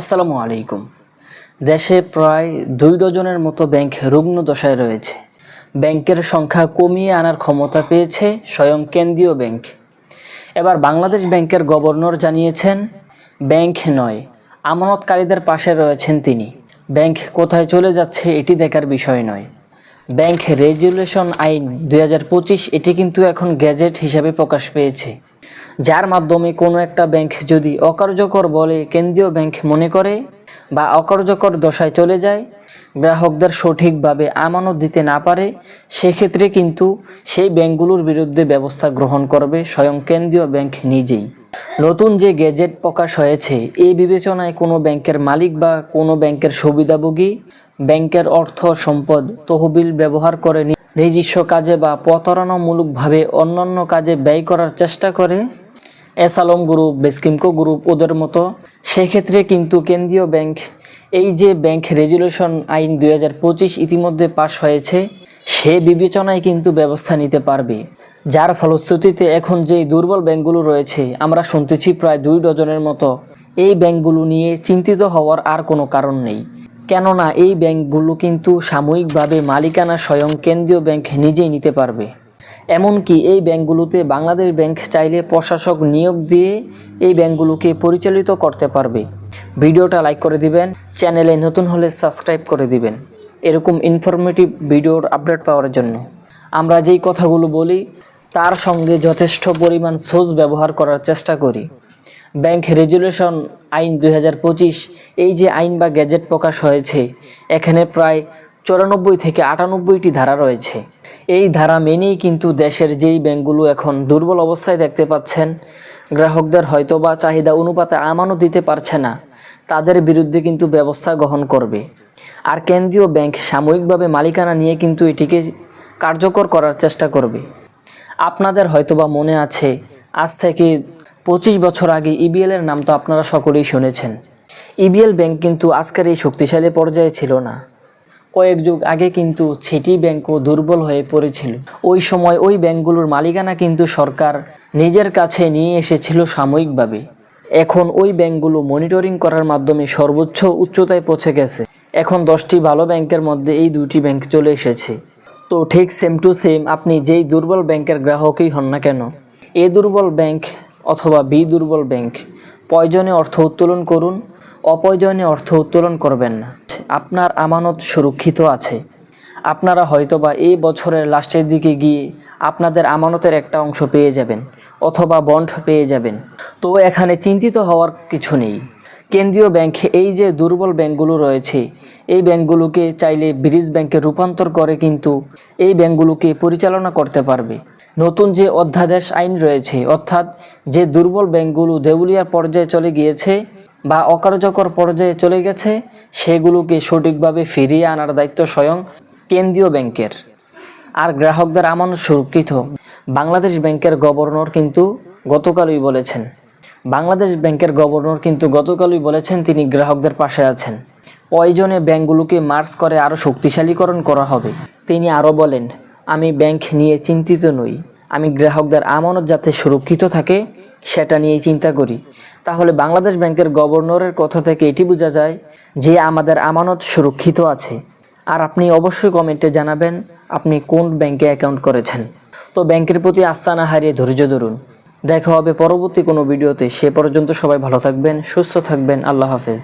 আসসালামু আলাইকুম। দেশে প্রায় দুই ডজনের মতো ব্যাংক রুগ্ন দশায় রয়েছে। ব্যাংকের সংখ্যা কমিয়ে আনার ক্ষমতা পেয়েছে স্বয়ং কেন্দ্রীয় ব্যাংক। এবার বাংলাদেশ ব্যাংকের গভর্নর জানিয়েছেন, ব্যাংক নয়, আমানতকারীদের পাশে রয়েছেন তিনি। ব্যাংক কোথায় চলে যাচ্ছে এটি দেখার বিষয় নয়। ব্যাংক রেজুলেশন আইন দু হাজার পঁচিশ এটি কিন্তু এখন গ্যাজেট হিসাবে প্রকাশ পেয়েছে। যার মাধ্যমে কোনো একটা ব্যাংক যদি অকার্যকর বলে কেন্দ্রীয় ব্যাংক মনে করে বা অকার্যকর দশায় চলে যায়, গ্রাহকদের সঠিকভাবে আমানত দিতে না পারে, সেক্ষেত্রে কিন্তু সেই ব্যাংকগুলোর বিরুদ্ধে ব্যবস্থা গ্রহণ করবে স্বয়ং কেন্দ্রীয় ব্যাংক নিজেই। নতুন যে গেজেট প্রকাশ হয়েছে, এই বিবেচনায় কোনো ব্যাংকের মালিক বা কোনো ব্যাংকের সুবিধাভোগী, ব্যাংকের অর্থ সম্পদ, তহবিল ব্যবহার করে নিজস্ব কাজে বা প্রতারণামূলকভাবে অন্যান্য কাজে ব্যয় করার চেষ্টা করে এসালম গ্রুপ, বেসকিমকো গ্রুপ, ওদের মতো। সেক্ষেত্রে কিন্তু কেন্দ্রীয় ব্যাংক, এই যে ব্যাংক রেজুলেশন আইন দুই হাজার পঁচিশ ইতিমধ্যে পাশ হয়েছে, সে বিবেচনায় কিন্তু ব্যবস্থা নিতে পারবে। যার ফলশ্রুতিতে এখন যেই দুর্বল ব্যাংকগুলো রয়েছে, আমরা শুনতেছি প্রায় দুই ডজনের মতো। এই ব্যাংকগুলো নিয়ে চিন্তিত হওয়ার আর কোনো কারণ নেই। কেননা এই ব্যাংকগুলো কিন্তু সাময়িকভাবে মালিকানা স্বয়ং কেন্দ্রীয় ব্যাংক নিজেই নিতে পারবে। এমনকি এই ব্যাংকগুলোতে বাংলাদেশ ব্যাংক চাইলে প্রশাসক নিয়োগ দিয়ে এই ব্যাংকগুলোকে পরিচালিত করতে পারবে। ভিডিওটা লাইক করে দিবেন, চ্যানেলে নতুন হলে সাবস্ক্রাইব করে দিবেন। এরকম ইনফরমেটিভ ভিডিওর আপডেট পাওয়ার জন্য। আমরা যেই কথাগুলো বলি, তার সঙ্গে যথেষ্ট পরিমাণ সোর্স ব্যবহার করার চেষ্টা করি। ব্যাংক রেজুলেশন আইন দু হাজার পঁচিশ, এই যে আইন বা গ্যাজেট প্রকাশ হয়েছে, এখানে প্রায় চুরানব্বই থেকে আটানব্বইটি ধারা রয়েছে। এই ধারা মেনেই কিন্তু দেশের যেই ব্যাংকগুলো এখন দুর্বল অবস্থায় দেখতে পাচ্ছেন, গ্রাহকদের হয়তোবা চাহিদা অনুপাতে আমানত দিতে পারছে না, তাদের বিরুদ্ধে কিন্তু ব্যবস্থা গ্রহণ করবে। আর কেন্দ্রীয় ব্যাংক সাময়িকভাবে মালিকানা নিয়ে কিন্তু এটিকে কার্যকর করার চেষ্টা করবে। আপনাদের হয়তোবা মনে আছে, আজ থেকে পঁচিশ বছর আগে ইবিএল এর নাম তো আপনারা সকলেই শুনেছেন। ইবিএল ব্যাংক কিন্তু আজকের এই শক্তিশালী পর্যায়ে ছিল না। কয়েক যুগ আগে কিন্তু সিটি ব্যাংকও দুর্বল হয়ে পড়েছিল। ওই সময় ওই ব্যাংকগুলোর মালিকানা কিন্তু সরকার নিজের কাছে নিয়ে এসেছিল সাময়িকভাবে। এখন ওই ব্যাংকগুলো মনিটরিং করার মাধ্যমে সর্বোচ্চ উচ্চতায় পৌঁছে গেছে। এখন দশটি ভালো ব্যাংকের মধ্যে এই দুটি ব্যাংক চলে এসেছে। তো ঠিক সেম টু সেম আপনি যেই দুর্বল ব্যাংকের গ্রাহকই হন না কেন, এ দুর্বল ব্যাংক অথবা বি দুর্বল ব্যাংক, প্রয়োজনে অর্থ উত্তোলন করুন অপ্রয়োজনে অর্থ উত্তোলন করবেন না। আপনার আমানত সুরক্ষিত আছে। আপনারা হয়তোবা এই বছরের লাস্টের দিকে গিয়ে আপনাদের আমানতের একটা অংশ পেয়ে যাবেন অথবা বন্ড পেয়ে যাবেন। তো এখানে চিন্তিত হওয়ার কিছু নেই। কেন্দ্রীয় ব্যাংক এই যে দুর্বল ব্যাংকগুলো রয়েছে, এই ব্যাংকগুলোকে চাইলে ব্রিজ ব্যাংকে রূপান্তর করে কিন্তু এই ব্যাংকগুলোকে পরিচালনা করতে পারবে। নতুন যে অধ্যাদেশ আইন রয়েছে, অর্থাৎ যে দুর্বল ব্যাংকগুলো দেউলিয়ার পর্যায়ে চলে গিয়েছে বা অকার্যকর পর্যায়ে চলে গেছে, সেগুলোকে সঠিকভাবে ফিরিয়ে আনার দায়িত্ব স্বয়ং কেন্দ্রীয় ব্যাংকের। আর গ্রাহকদের আমানত সুরক্ষিত। বাংলাদেশ ব্যাংকের গভর্নর কিন্তু গতকালই বলেছেন। বাংলাদেশ ব্যাংকের গভর্নর কিন্তু গতকালই বলেছেন তিনি গ্রাহকদের পাশে আছেন। প্রয়োজনে ব্যাংকগুলোকে মার্চ করে আরও শক্তিশালীকরণ করা হবে। তিনি আরও বলেন, আমি ব্যাংক নিয়ে চিন্তিত নই। আমি গ্রাহকদের আমানত যাতে সুরক্ষিত থাকে, সেটা নিয়েই চিন্তা করি। তাহলে বাংলাদেশ ব্যাংকের গভর্নরের কথা থেকে এটি বোঝা যায় যে আমাদের আমানত সুরক্ষিত আছে। আর আপনি অবশ্যই কমেন্টে জানাবেন আপনি কোন ব্যাংকে অ্যাকাউন্ট করেছেন। তো ব্যাংকের প্রতি আস্থা না হারিয়ে ধৈর্য ধরুন। দেখা হবে পরবর্তী কোনো ভিডিওতে। সে পর্যন্ত সবাই ভালো থাকবেন, সুস্থ থাকবেন। আল্লাহ হাফেজ।